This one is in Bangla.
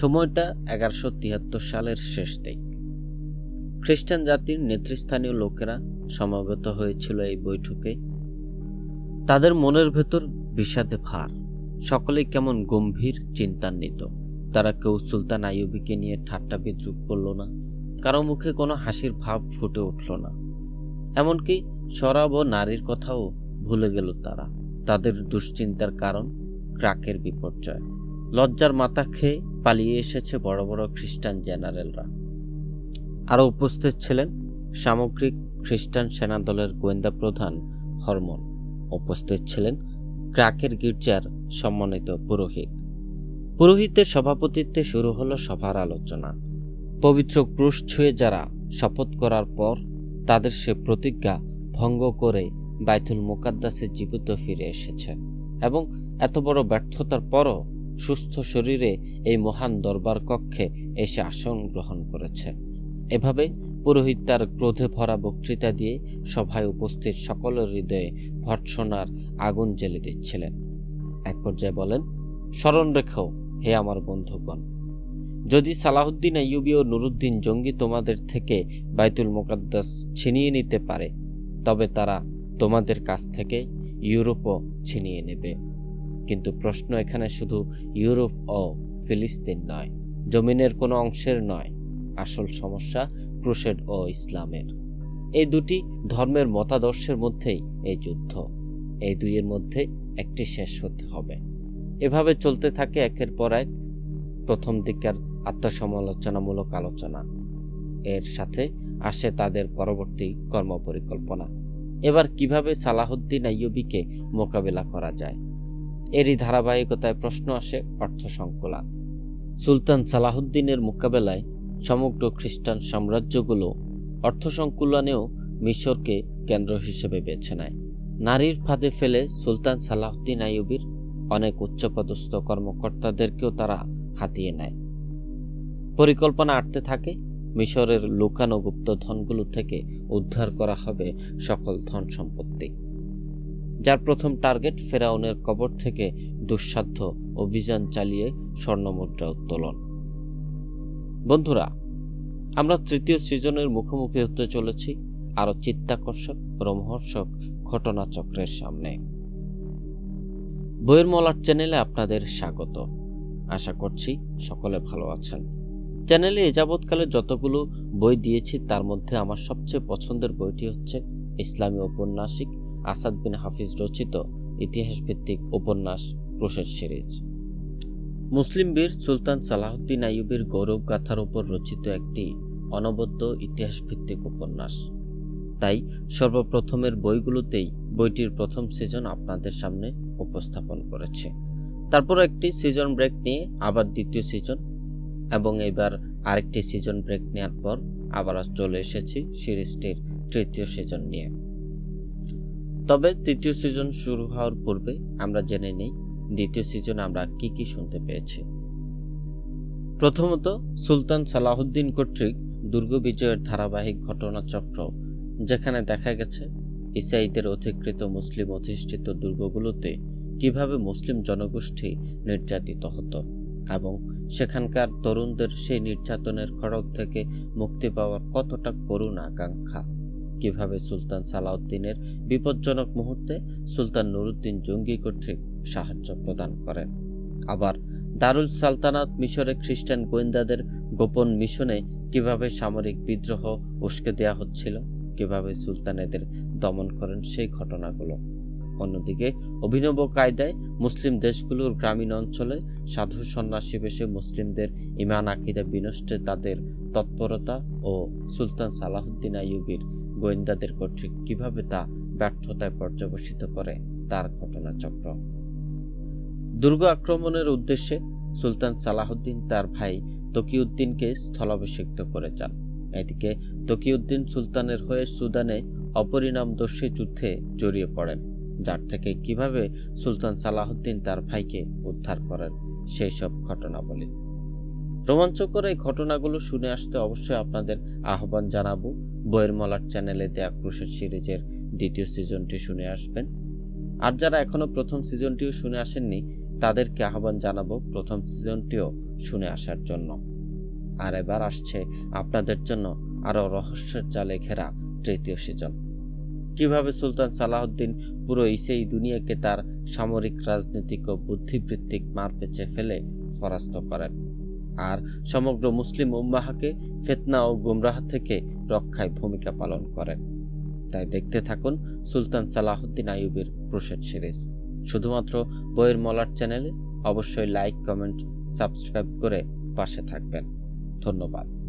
সময়টা এগারোশো তিয়াত্তর সালের শেষ দিক। খ্রিস্টান জাতির নেতৃস্থানীয় লোকেরা সমাবেত হয়েছিল এই বৈঠকে। তাদের মনের ভেতর বিষাদে ভার। সকলেই কেমন গম্ভীর, চিন্তান্বিত। তারা কেউ সুলতান আইয়ুবিকে নিয়ে ঠাট্টা বিদ্রুপ করল না। কারও মুখে কোনো হাসির ভাব ফুটে উঠল না। এমনকি শরাব ও নারীর কথাও ভুলে গেল তারা। তাদের দুশ্চিন্তার কারণ ক্রাকের বিপর্যয়। লজ্জার মাথা খেয়ে পালিয়ে এসেছে বড় বড় খ্রিস্টান জেনারেলরা। আরও উপস্থিত ছিলেন সামগ্রিক খ্রিস্টান সেনাদলের গোয়েন্দা প্রধান হরমন। উপস্থিত ছিলেন ক্রাকের গির্জার সম্মানিত পুরোহিত। পুরোহিতের সভাপতিত্বে শুরু হলো সভার আলোচনা। পবিত্র ক্রুশ ছুঁয়ে যারা শপথ করার পর তাদের সে প্রতিজ্ঞা ভঙ্গ করে বাইতুল মোকাদ্দাসে জীবিত ফিরে এসেছে এবং এত বড় ব্যর্থতার পরও সুস্থ শরীরে এই মহান দরবার কক্ষে এসে আসন গ্রহণ করেছে। এভাবে পুরোহিত তার ক্রোধে ভরা বক্তৃতা দিয়ে সভায় উপস্থিত সকলের হৃদয়ে ভর্ৎসনার আগুন জ্বেলে দিচ্ছিলেন। এক পর্যায়ে বলেন স্মরণ রেখো, হে আমার বন্ধুগণ। যদি সালাহুদ্দিন আইয়ুবী ও নুরুদ্দিন জঙ্গি তোমাদের থেকে বাইতুল মোকাদ্দাস ছিনিয়ে নিতে পারে, তবে তারা তোমাদের কাছ থেকে ইউরোপও ছিনিয়ে নেবে। কিন্তু প্রশ্ন এখানে শুধু ইউরোপ ও ফিলিস্তিন নয়, জমিনের কোনো অংশের নয়, আসল সমস্যা ক্রুশেড ও ইসলামের। এই দুটি ধর্মের মতাদর্শের মধ্যেই এই যুদ্ধ। এই দুইয়ের মধ্যে একটি শেষ হতে হবে। এভাবে চলতে থাকে একের পর এক প্রথম দিকের আত্মসমালোচনামূলক আলোচনা। এর সাথে আসে তাদের পরবর্তী কর্মপরিকল্পনা। এবার কীভাবে সালাহুদ্দিন আইয়ুবিকে মোকাবেলা করা যায়? এরই ধারাবাহিকতায় প্রশ্ন আসে অর্থ সংকুলান। সুলতান সালাহুদ্দিনের মোকাবেলায় সমগ্র খ্রিস্টান সাম্রাজ্যগুলো অর্থ সংকুলনেও মিশরকে কেন্দ্র হিসেবে বেছে নেয়। নারীর ফাঁদে ফেলে সুলতান সালাহুদ্দিন আইয়ুবির অনেক উচ্চপদস্থ কর্মকর্তাদেরকেও তারা হাতিয়ে নেয়। পরিকল্পনা আটতে থাকে, মিশরের লুকানো গুপ্ত ধনগুলো থেকে উদ্ধার করা হবে সকল ধন সম্পত্তি যার প্রথম টার্গেট ফেরাউনের কবর থেকে দুঃসাধ্য অভিযান চালিয়ে স্বর্ণমুদ্রা উত্তোলন। বন্ধুরা, আমরা তৃতীয় সিজনের মুখোমুখি হতে চলেছি আরও চিত্তাকর্ষক রোমহর্ষক ঘটনাচক্রের সামনে। বইয়ের মলার চ্যানেলে আপনাদের স্বাগত। আশা করছি সকলে ভালো আছেন। চ্যানেলে এ যাবৎকালে যতগুলো বই দিয়েছি, তার মধ্যে আমার সবচেয়ে পছন্দের বইটি হচ্ছে ইসলামী ঔপন্যাসিক আসাদ বিন হাফিজ রচিত ইতিহাস ভিত্তিক উপন্যাস ক্রোশের সিরিজ। মুসলিম বীর সুলতান সালাহুদ্দিন আইয়ুবের গৌরব গাথার উপর রচিত একটি অনবদ্য ইতিহাস ভিত্তিক উপন্যাস। তাই সর্বপ্রথমের বইগুলোতেই বইটির প্রথম সিজন আপনাদের সামনে উপস্থাপন করেছে। তারপর একটি সিজন ব্রেক নিয়ে আবার দ্বিতীয় সিজন এবং এবার আরেকটি সিজন ব্রেক নেওয়ার পর আবার চলে এসেছি সিরিজটির তৃতীয় সিজন নিয়ে। তবে তৃতীয় সিজন শুরু হওয়ার পূর্বে আমরা জেনে নেই দ্বিতীয় সিজনে আমরা কি কি শুনতে পেয়েছি। প্রথমত, সুলতান সালাহুদ্দিন কর্তৃক দুর্গ বিজয়ের ধারাবাহিক ঘটনাচক্র, যেখানে দেখা গেছে ইসাইদের অধিকৃত মুসলিম অধিষ্ঠিত দুর্গগুলোতে কীভাবে মুসলিম জনগোষ্ঠী নির্যাতিত হতো এবং সেখানকার তরুণদের সেই নির্যাতনের খড়গ থেকে মুক্তি পাওয়ার কতটা করুণ আকাঙ্ক্ষা কীভাবে সুলতান সালাউদ্দিনের বিপজ্জনক মুহূর্তে সুলতান নুরুদ্দিন জঙ্গি কর্তৃক সাহায্য প্রদান করেন। আবার দারুল সালতানাত মিশরে খ্রিস্টান গোয়েন্দাদের গোপন মিশনে কীভাবে সামরিক বিদ্রোহ উস্কে দেওয়া হচ্ছিল, কীভাবে সুলতান এদের দমন করেন সেই ঘটনাগুলো। অন্যদিকে অভিনব কায়দায় মুসলিম দেশগুলোর গ্রামীণ অঞ্চলে সাধু সন্ন্যাসী বেশে মুসলিমদের ইমান আকিদা বিনষ্টে তাদের তৎপরতা ও সুলতান সালাহুদ্দিন আইয়ুবির গোয়েন্দাদের কর্তৃক কীভাবে তা ব্যর্থতায় পর্যবসিত করে তার ঘটনাচক্র। দুর্গ আক্রমণের উদ্দেশ্যে সুলতান সালাহুদ্দিন তার ভাই তকিউদ্দিনকে স্থলাভিষিক্ত করে যান। এদিকে তকিউদ্দিন সুলতানের হয়ে সুদানে অপরিণামদর্শী যুদ্ধে জড়িয়ে পড়েন। যার থেকে কীভাবে সুলতান সালাহুদ্দিন তার ভাইকে উদ্ধার করেন সেই সব ঘটনা ঘটনাবলী। রোমাঞ্চকর এই ঘটনাগুলো শুনে আসতে অবশ্যই আপনাদের আহ্বান জানাব। বইয়ের মলার চ্যানেলে দেয়া ক্রুশের সিরিজের দ্বিতীয় সিজনটি শুনে আসবেন। আর যারা এখনও প্রথম সিজনটিও শুনে আসেননি, তাদেরকে আহ্বান জানাব প্রথম সিজনটিও শুনে আসার জন্য। আর এবার আসছে আপনাদের জন্য আরও রহস্যের জালে ঘেরা তৃতীয় সিজন। কীভাবে সুলতান সালাহউদ্দিন পুরো ইসেই দুনিয়াকে তার সামরিক, রাজনৈতিক ও বুদ্ধিবৃত্তিক মার পেঁচে ফেলে পরাস্ত করেন। আর সমগ্র মুসলিম উম্মাহাকে ফেতনা ও গুমরাহ থেকে রক্ষায় ভূমিকা পালন করেন। তাই দেখতে থাকুন সুলতান সালাহউদ্দিন আইয়ুবের ক্রোশেট সিরিজ। শুধুমাত্র বইয়ের মলার চ্যানেলে অবশ্যই লাইক, কমেন্ট, সাবস্ক্রাইব করে পাশে থাকবেন। ধন্যবাদ।